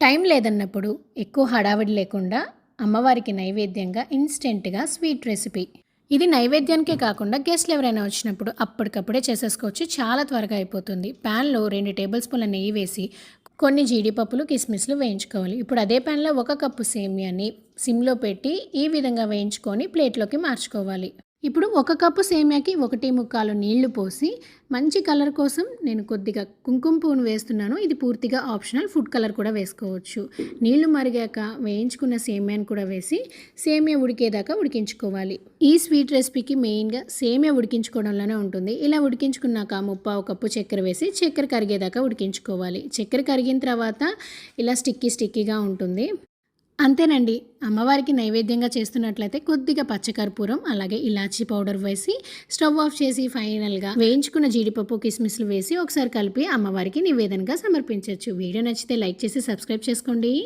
Time లేదన్నప్పుడు ఎక్కువ హడావిడి లేకుండా అమ్మవారికి నైవేద్యంగా ఇన్స్టెంట్గా స్వీట్ రెసిపీ. ఇది నైవేద్యానికే కాకుండా గెస్ట్లు ఎవరైనా వచ్చినప్పుడు అప్పటికప్పుడే చేసేసుకోవచ్చు. చాలా త్వరగా అయిపోతుంది. ప్యాన్లో రెండు టేబుల్ స్పూన్ల నెయ్యి వేసి కొన్ని జీడిపప్పులు కిస్మిస్లు వేయించుకోవాలి. ఇప్పుడు అదే ప్యాన్లో ఒక కప్పు సేమియాని సిమ్లో పెట్టి ఈ విధంగా వేయించుకొని ప్లేట్లోకి మార్చుకోవాలి. ఇప్పుడు ఒక కప్పు సేమియాకి ఒకటి ముక్కాలు నీళ్ళు పోసి మంచి కలర్ కోసం నేను కొద్దిగా కుంకుమ పువ్వును వేస్తున్నాను. ఇది పూర్తిగా ఆప్షనల్ ఫుడ్ కలర్ కూడా వేసుకోవచ్చు. నీళ్ళు మరిగాక వేయించుకున్న సేమియాను కూడా వేసి సేమియా ఉడికేదాకా ఉడికించుకోవాలి. ఈ స్వీట్ రెసిపీకి మెయిన్గా సేమియా ఉడికించుకోవడంలోనే ఉంటుంది. ఇలా ఉడికించుకున్నాక ముప్పావు కప్పు చక్కెర వేసి చక్కెర కరిగేదాకా ఉడికించుకోవాలి. చక్కెర కరిగిన తర్వాత ఇలా స్టిక్కీ స్టిక్కీగా ఉంటుంది. అంతేనండి. అమ్మవారికి నైవేద్యంగా చేస్తున్నట్లయితే కొద్దిగా పచ్చకర్పూరం అలాగే ఇలాచీ పౌడర్ వేసి స్టవ్ ఆఫ్ చేసి ఫైనల్గా వేయించుకున్న జీడిపప్పు కిస్మిస్లు వేసి ఒకసారి కలిపి అమ్మవారికి నివేదనగా సమర్పించవచ్చు వీడియో నచ్చితే లైక్ చేసి సబ్స్క్రైబ్ చేసుకోండి.